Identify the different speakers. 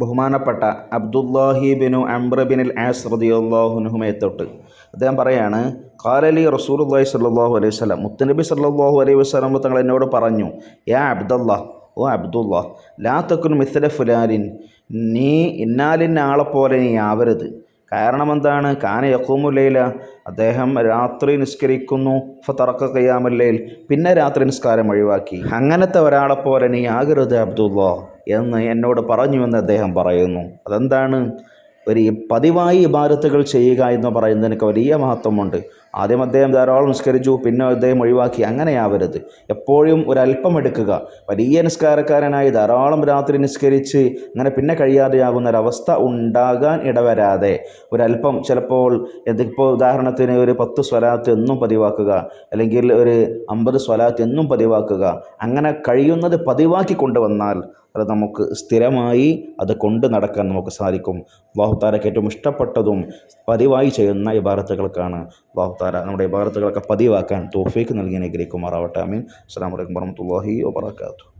Speaker 1: ബഹുമാനപ്പെട്ട അബ്ദുല്ലാഹി ബിനു അംബ്ര ബിനിൽ ആസ് റദിയുല്ലാഹുനുഹുമയെ തൊട്ട്. അദ്ദേഹം പറയാണ് കാലലി റസൂലുള്ളാഹി സ്വല്ലല്ലാഹു അലൈഹി വസ്ലം മുത്തനബി സല്ലാഹു അലൈഹി വസല്ലം തങ്ങൾ എന്നോട് പറഞ്ഞു യാ അബ്ദല്ലാ ഓ അബ്ദുല്ലാ ലാ തക്കുൻ മിസ്ല ഫുലാലിൻ നീ ഇന്നാലിന്ന ആളെപ്പോലെ നീ ആവരുത്. കാരണം എന്താണ്? കാന യക്കൂമുല്ലയില അദ്ദേഹം രാത്രി നിസ്കരിക്കുന്നു. ഫറക്ക കയ്യാമല്ലയിൽ പിന്നെ രാത്രി നിസ്കാരം ഒഴിവാക്കി. അങ്ങനത്തെ ഒരാളെപ്പോലെ നീ ആകരുത് അബ്ദുള്ള എന്ന് എന്നോട് പറഞ്ഞു എന്ന് അദ്ദേഹം പറയുന്നു. അതെന്താണ്? ഒരു പതിവായി ഇബാരത്തുകൾ ചെയ്യുക എന്ന് പറയുന്നതിനൊക്കെ വലിയ മഹത്വമുണ്ട്. ആദ്യം അദ്ദേഹം ധാരാളം നിസ്കരിച്ചു പിന്നെ അദ്ദേഹം ഒഴിവാക്കി. അങ്ങനെയാവരുത്. എപ്പോഴും ഒരല്പം എടുക്കുക. വലിയ നിസ്കാരക്കാരനായി ധാരാളം രാത്രി നിസ്കരിച്ച് അങ്ങനെ പിന്നെ കഴിയാതെയാകുന്ന ഒരവസ്ഥ ഉണ്ടാകാൻ ഇടവരാതെ. ഒരല്പം ചിലപ്പോൾ ഇപ്പോൾ ഉദാഹരണത്തിന് ഒരു പത്ത് സ്വലാത്ത് എന്നും പതിവാക്കുക അല്ലെങ്കിൽ ഒരു അമ്പത് സ്വലാത്ത് എന്നും പതിവാക്കുക. അങ്ങനെ കഴിയുന്നത് പതിവാക്കി കൊണ്ടുവന്നാൽ അത് നമുക്ക് സ്ഥിരമായി അത് കൊണ്ട് നടക്കാൻ നമുക്ക് സാധിക്കും. അള്ളാഹുത്താലയ്ക്ക് ഏറ്റവും ഇഷ്ടപ്പെട്ടതും പതിവായി ചെയ്യുന്ന ഇബാറത്തുകൾക്കാണ് അള്ളാഹുത്താല നമ്മുടെ ഇബാറത്തുകളൊക്കെ പതിവാക്കാൻ തോഫീക്ക് നൽകി അനുഗ്രഹിക്കുമാറാവട്ടെ. അമീൻ അസ്സാം വലൈക്കും വർഹമത്തല്ലാഹി വാബർക്കാത്തു